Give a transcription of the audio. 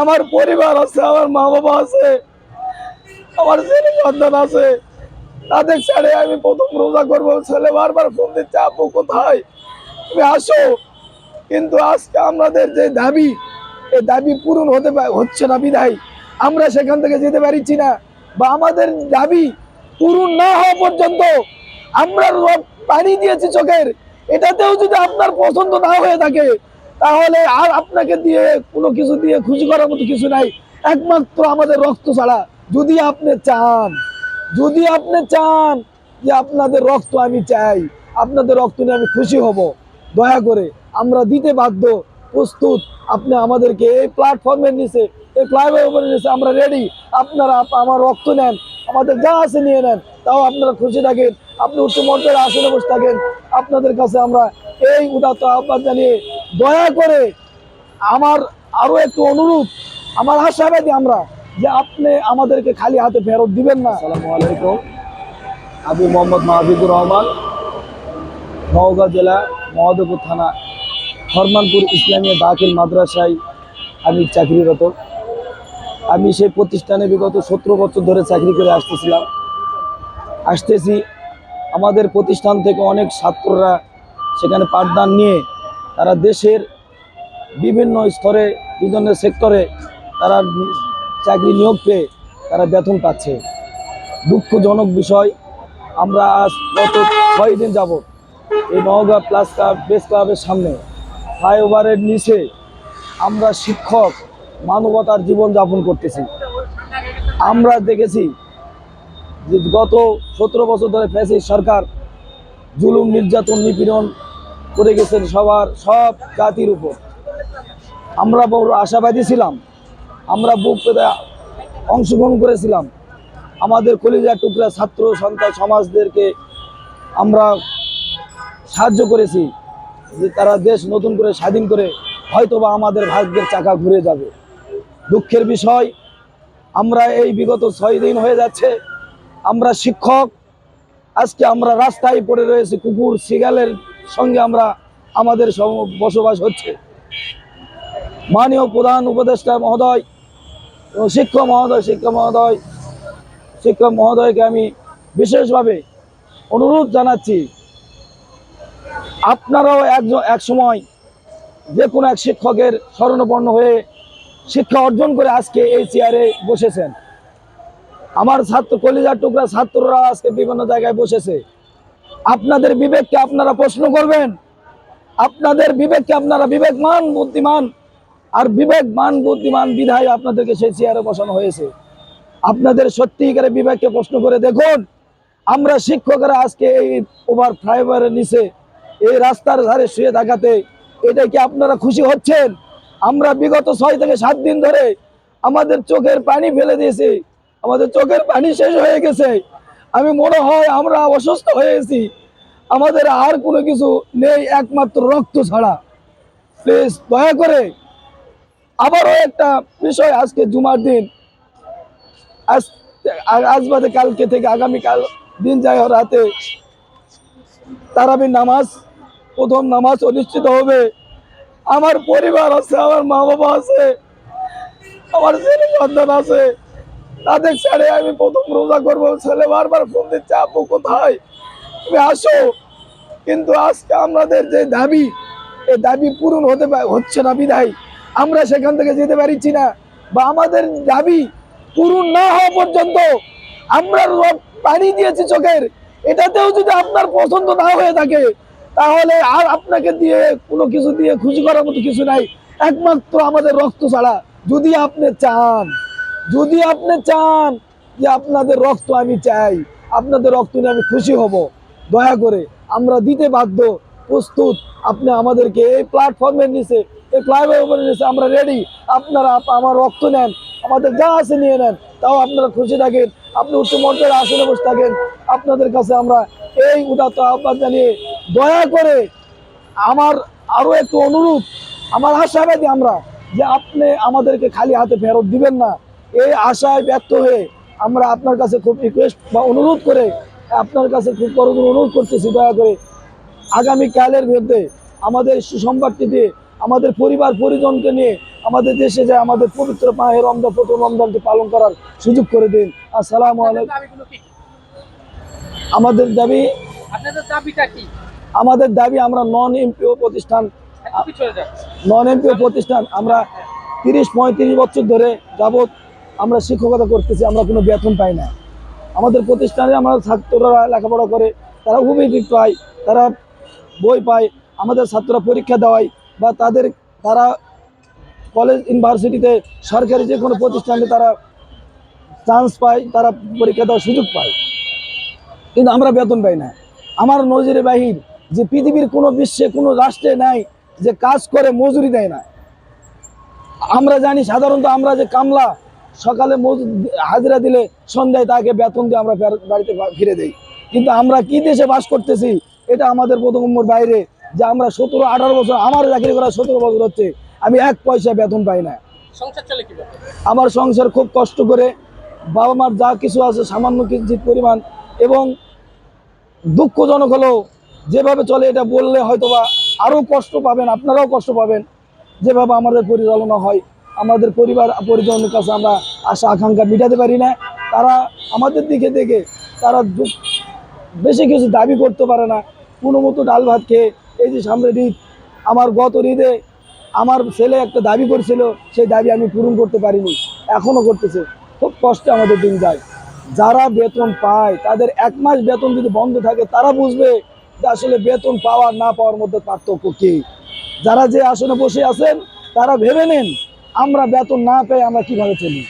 আমার পরিবার আছে, আমার মা বাবা আছে, আমার ছেলে সন্তান আছে। তাদের ছেড়ে আমি প্রথম রোজা করব। ছেলে বারবার ফোন দিচ্ছে, আপু, কোথায়? তুমি আসো। কিন্তু আজকে আমাদের যে দাবি, এই দাবি পূরণ হতে হচ্ছে না বিধায়। আমরা সেখান থেকে যেতে পারছি না বা আমাদের দাবি পূরণ না হওয়া পর্যন্ত আমরা পানি দিয়েছি চোখের। এটাতেও যদি আপনার পছন্দ না হয়ে থাকে তাহলে আর আপনাকে দিয়ে কোনো কিছু দিয়ে খুশি করার মতো কিছু নাই। একমাত্র আমাদের রক্ত ছাড়া যদি আপনি চান, যদি আপনি চান যে আপনাদের রক্ত আমি চাই, আপনাদের রক্ত নিয়ে আমি খুশি হব, দয়া করে আমরা দিতে বাধ্য, প্রস্তুত, আপনি আমাদেরকে এই প্ল্যাটফর্মের নিচে, এই ফ্লাইওভারের নিচে আমরা রেডি আপনারা আমার রক্ত নেন, আমাদের যা আছে নিয়ে নেন, তাও আপনারা খুশি থাকেন, আপনি উচ্চ মর্যাদার আসনে বসে থাকেন, আপনাদের কাছে আমরা এই উদাত্ত আহ্বান জানিয়ে দয়া করে আমার আরও একটু অনুরোধ, আমার আশাবাদী আমরা যে আপনি আমাদেরকে খালি হাতে ফেরত দিবেন না। আসসালামু আলাইকুম। আমি মোহাম্মদ মাহবুবুর রহমান, নওগাঁ জেলা মহাদেবপুর থানা হরমানপুর ইসলামিয়া দাখিল মাদ্রাসায় আমি চাকরিরত। আমি সেই প্রতিষ্ঠানে বিগত সতেরো বছর ধরে চাকরি করে আসতেছিলাম। আসতেছি, আমাদের প্রতিষ্ঠান থেকে অনেক ছাত্ররা সেখানে পাঠদান নিয়ে তারা দেশের বিভিন্ন স্তরে, বিভিন্ন সেক্টরে তারা চাকরি নিয়োগ পেয়ে তারা বেতন পাচ্ছে। দুঃখজনক বিষয়, আমরা আজ গত ছয় দিন যাবত এই নওগাঁ প্লাস ক্লাব বেস ক্লাবের সামনে ফ্লাইওভারের নিচে আমরা শিক্ষক মানবতার জীবন যাপন করতেছি। আমরা দেখেছি যে গত সতেরো বছর ধরে ফ্যাসিস সরকার জুলুম, নির্যাতন, নিপীড়ন করে গেছেন সবার, সব জাতির উপর। আমরা বড় আশাবাদী ছিলাম। আমরা বুক অংশগ্রহণ করেছিলাম। আমাদের কলিজা টুকরা ছাত্র, সন্তান সমাজদেরকে আমরা সাহায্য করেছি যে তারা দেশ নতুন করে স্বাধীন করে হয়তোবা আমাদের ভাগ্যের চাকা ঘুরে যাবে। দুঃখের বিষয়, আমরা এই বিগত ছয় দিন হয়ে যাচ্ছে। আমরা শিক্ষক, আজকে আমরা রাস্তায় পড়ে রয়েছি, কুকুর শিগালের সঙ্গে আমরা আমাদের বসবাস হচ্ছে। মাননীয় প্রধান উপদেষ্টা মহোদয়, এবং শিক্ষক মহোদয় শিক্ষক মহোদয়, শিক্ষক মহোদয়কে আমি বিশেষভাবে অনুরোধ জানাচ্ছি, আপনারাও একজন এক সময় যে কোনো এক শিক্ষকের স্মরণপন্ন হয়ে শিক্ষা অর্জন করে আজকে এই চেয়ারে বসেছেন। আমার ছাত্র কলিজার টুকরা ছাত্ররা আজকে বিভিন্ন জায়গায় বসেছে। আপনাদের বিবেককে আপনারা প্রশ্ন করবেন। আপনাদের বিবেককে আপনারা বিবেকমান, বুদ্ধিমান, আর বিবেকমান, বুদ্ধিমান বিধায় আপনাদেরকে সেই চেয়ারে বসানো হয়েছে। আপনাদের সত্যিকারে বিবেককে প্রশ্ন করে দেখুন, আমরা শিক্ষকরা আজকে এই ওভার ফ্লাইওভারের নিচে, এই রাস্তার ধারে শুয়ে থাকাতে এটা কি আপনারা খুশি হচ্ছেন? আমরা বিগত ছয় থেকে সাত দিন ধরে আমাদের চোখের পানি ফেলে দিয়েছি, আমাদের চোখের পানি শেষ হয়ে গেছে। আমি মনে হয় আমরা অসুস্থ হয়ে গেছি। আমাদের আর কোনো কিছু নেই, একমাত্র রক্ত ছাড়া। প্লিজ দয়া করে আবারও একটা বিষয় আজকে জুমার দিন। আজ আজ বাদে কালকে থেকে আগামীকাল দিন যায় রাতে। তারাবির নামাজ, প্রথম নামাজ অনুষ্ঠিত হবে। আমার পরিবার আছে, আমার মা বাবা আছে, আমার ছেলে সন্তান আছে। তাদের ছেড়ে আমি প্রথম রোজা করব। ছেলে বারবার ফোন দিচ্ছে, আপু, কোথায়? তুমি আসো। কিন্তু আজকে আমাদের যে দাবি এই দাবি পূরণ হতে হচ্ছে না বিধায় আমরা সেখান থেকে যেতে পারছি না। বা আমাদের দাবি পূরণ না হওয়া পর্যন্ত আমরা পানি দিয়েছি চোখের। এটাতেও যদি আপনার পছন্দ না হয়ে থাকে, তাহলে আর আপনাকে দিয়ে কোনো কিছু দিয়ে খুশি করার মতো কিছু নাই। একমাত্র আমাদের রক্ত ছাড়া। যদি আপনি চান। যদি আপনি চান যে আপনাদের রক্ত আমি চাই, আপনাদের রক্ত নিয়ে আমি খুশি হব, দয়া করে আমরা দিতে বাধ্য, প্রস্তুত, আপনি আমাদেরকে এই প্ল্যাটফর্মের নিচে, এই ফ্লাইওভারের নিচে আমরা রেডি আপনারা আমার রক্ত নেন, আমাদের যা আছে নিয়ে নেন, তাও আপনারা খুশি থাকেন, আপনি উচ্চ মর্যাদার আসনে বসে থাকেন, আপনাদের কাছে আমরা এই উদাত্ত আহ্বান জানিয়ে দয়া করে আমার আরও একটু অনুরোধ, আমার আশাবাদী আমরা যে আপনি আমাদেরকে খালি হাতে ফেরত দিবেন না। এই আশায় ব্যর্থ হয়ে আমরা আপনার কাছে খুব রিকোয়েস্ট বা অনুরোধ করে আপনার কাছে খুব করজোর অনুরোধ করতেছি দয়া করে। আগামী কালের মধ্যে আমাদের সুসংবাদটি দিয়ে আমাদের পরিবার পরিজনকে নিয়ে আমাদের দেশে যে আমাদের পবিত্র মাহের রমজান প্রথম রমজানকে পালন করার সুযোগ করে দিন। আসসালামু আলাইকুম? আমাদের দাবি আমাদের দাবি আমরা নন এমপিও প্রতিষ্ঠান নন এমপিও প্রতিষ্ঠান আমরা তিরিশ পঁয়ত্রিশ বছর ধরে যাবৎ আমরা শিক্ষকতা করতেছি, আমরা কোনো বেতন পাই না। আমাদের প্রতিষ্ঠানে আমরা ছাত্ররা লেখাপড়া করে, তারা উপবৃত্তি পায়, তারা বই পায়, আমাদের ছাত্ররা পরীক্ষা দেওয়ায় বা তাদের, তারা কলেজ ইউনিভার্সিটিতে সরকারি যে কোনো প্রতিষ্ঠানে তারা চান্স পায়, তারা পরীক্ষা দেওয়ার সুযোগ পায়। কিন্তু আমরা বেতন পাই না। আমার নজরে বাহির যে পৃথিবীর কোনো বিশ্বে, কোনো রাষ্ট্রে নাই যে কাজ করে, মজুরি দেয় না। আমরা জানি সাধারণত আমরা যে কামলা সকালে মজুর হাজিরা দিলে সন্ধ্যায় তাকে বেতন দিয়ে আমরা বাড়িতে ফিরে দেই। কিন্তু আমরা কি দেশে বাস করতেছি এটা আমাদের প্রথমর বাইরে যে আমরা সতেরো আঠারো বছর আমার চাকরি করা সতেরো বছর হচ্ছে আমি এক পয়সা বেতন পাই না। সংসার আমার সংসার খুব কষ্ট করে বাবা মার যা কিছু আছে সামান্য কিঞ্চিত পরিমাণ এবং দুঃখজনক হলেও যেভাবে চলে এটা বললে হয়তোবা আরও কষ্ট পাবেন আপনারাও কষ্ট পাবেন যেভাবে আমাদের পরিচালনা হয়। আমাদের পরিবার পরিজনের কাছে আমরা আশা, আকাঙ্ক্ষা মিটাতে পারি না। তারা আমাদের দিকে দেখে তারা বেশি কিছু দাবি করতে পারে না। কোনো মতো ডাল ভাত খেয়ে এই যে সামনে ঈদ, আমার গত ঈদে আমার ছেলে একটা দাবি করছিল, সেই দাবি আমি পূরণ করতে পারিনি, এখনও করতেছে। খুব কষ্টে আমাদের দিন যায়। যারা বেতন পায়, তাদের এক মাস বেতন যদি বন্ধ থাকে, তারা বুঝবে যে আসলে বেতন পাওয়ার না পাওয়ার মধ্যে পার্থক্য কী। যারা যে আসনে বসে আছেন, তারা ভেবে নেন আমরা বেতন না পেয়ে আমরা কীভাবে চলি?